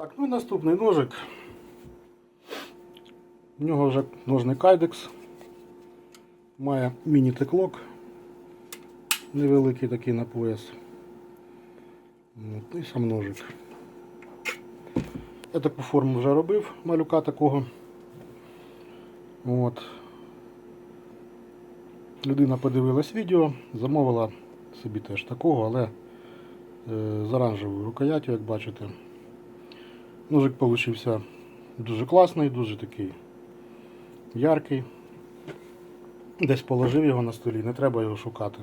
Так, ну і наступний ножик. У нього вже ножний кайдекс. Має міні-теклок. Невеликий такий на пояс. І сам ножик. Я таку форму вже робив, малюка такого. От. Людина подивилась відео, замовила собі теж такого, але е, з оранжевою рукояттю, як бачите. Ножик получився дуже класний, дуже такий яркий. Десь положив його на столі, не треба його шукати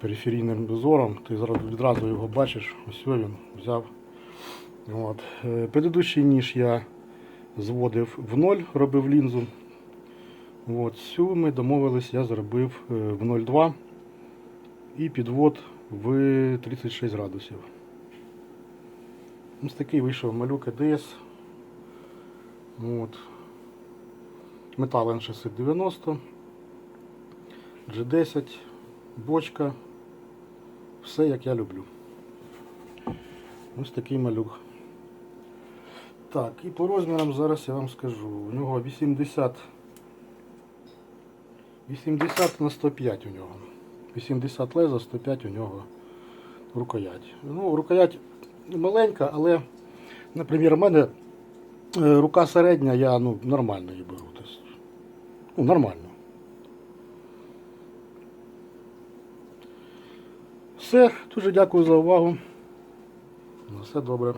периферійним зором. Ти відразу його бачиш, ось він взяв. От. Е, Предыдущий ніж я зводив в ноль, робив лінзу. От. Цю ми домовились, я зробив е, в 0,2 і підвод в 36 градусів. Ось такий вийшов малюк ЕДС. От. Метал N690, G10, бочка. Все як я люблю. Ось такий малюк. Так, і по розмірам зараз я вам скажу. У нього 80 80 на 105 у нього. 80 леза, 105 у нього рукоять. Ну, рукоять маленька, але, наприклад, у мене е, рука середня, я ну, нормально її беру. Ну, нормально. Все, дуже дякую за увагу. На все добре.